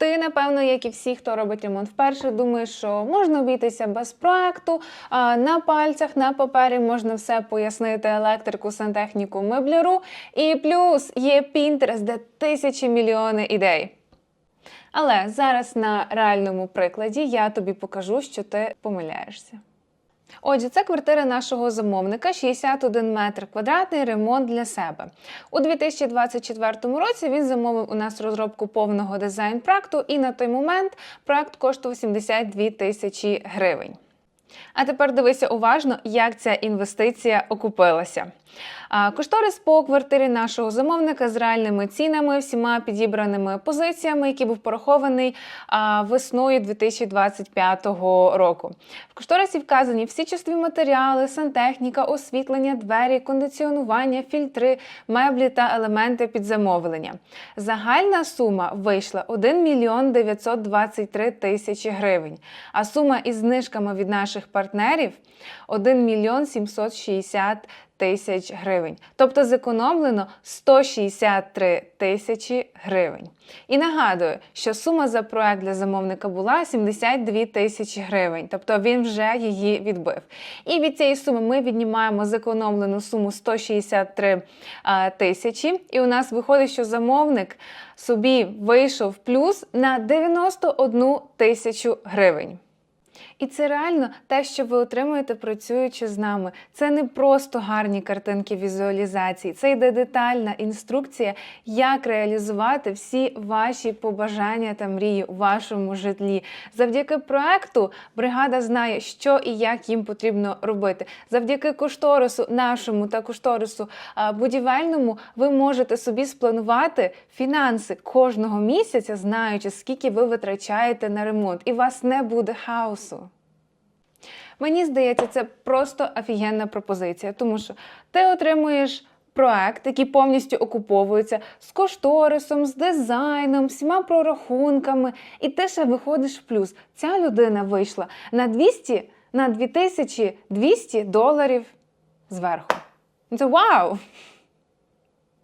Ти, напевно, як і всі, хто робить ремонт вперше, думаєш, що можна обійтися без проекту, на пальцях, на папері можна все пояснити електрику, сантехніку, мебляру. І плюс є Pinterest, де тисячі мільйони ідей. Але зараз на реальному прикладі я тобі покажу, що ти помиляєшся. Отже, це квартира нашого замовника, 61 метр квадратний ремонт для себе. У 2024 році він замовив у нас розробку повного дизайн-проекту, і на той момент проект коштував 72 тисячі гривень. А тепер дивися уважно, як ця інвестиція окупилася. Кошторис по квартирі нашого замовника з реальними цінами, всіма підібраними позиціями, який був порахований весною 2025 року. В кошторисі вказані всі чистові матеріали, сантехніка, освітлення, двері, кондиціонування, фільтри, меблі та елементи під замовлення. Загальна сума вийшла 1 мільйон 923 тисячі гривень, а сума із знижками від наших партнерів 1 мільйон 760 тисяч гривень. Тобто зекономлено 163 тисячі гривень. І нагадую, що сума за проект для замовника була 72 тисячі гривень, тобто він вже її відбив. І від цієї суми ми віднімаємо зекономлену суму 163 тисячі, і у нас виходить, що замовник собі вийшов плюс на 91 тисячу гривень. І це реально те, що ви отримуєте, працюючи з нами. Це не просто гарні картинки візуалізації, це йде детальна інструкція, як реалізувати всі ваші побажання та мрії у вашому житлі. Завдяки проекту бригада знає, що і як їм потрібно робити. Завдяки кошторису нашому та кошторису будівельному ви можете собі спланувати фінанси кожного місяця, знаючи, скільки ви витрачаєте на ремонт, і у вас не буде хаосу. Мені здається, це просто офігенна пропозиція, тому що ти отримуєш проект, який повністю окуповується з кошторисом, з дизайном, всіма прорахунками, і ти ще виходиш в плюс. Ця людина вийшла на 200, на 2200 доларів зверху. Це вау!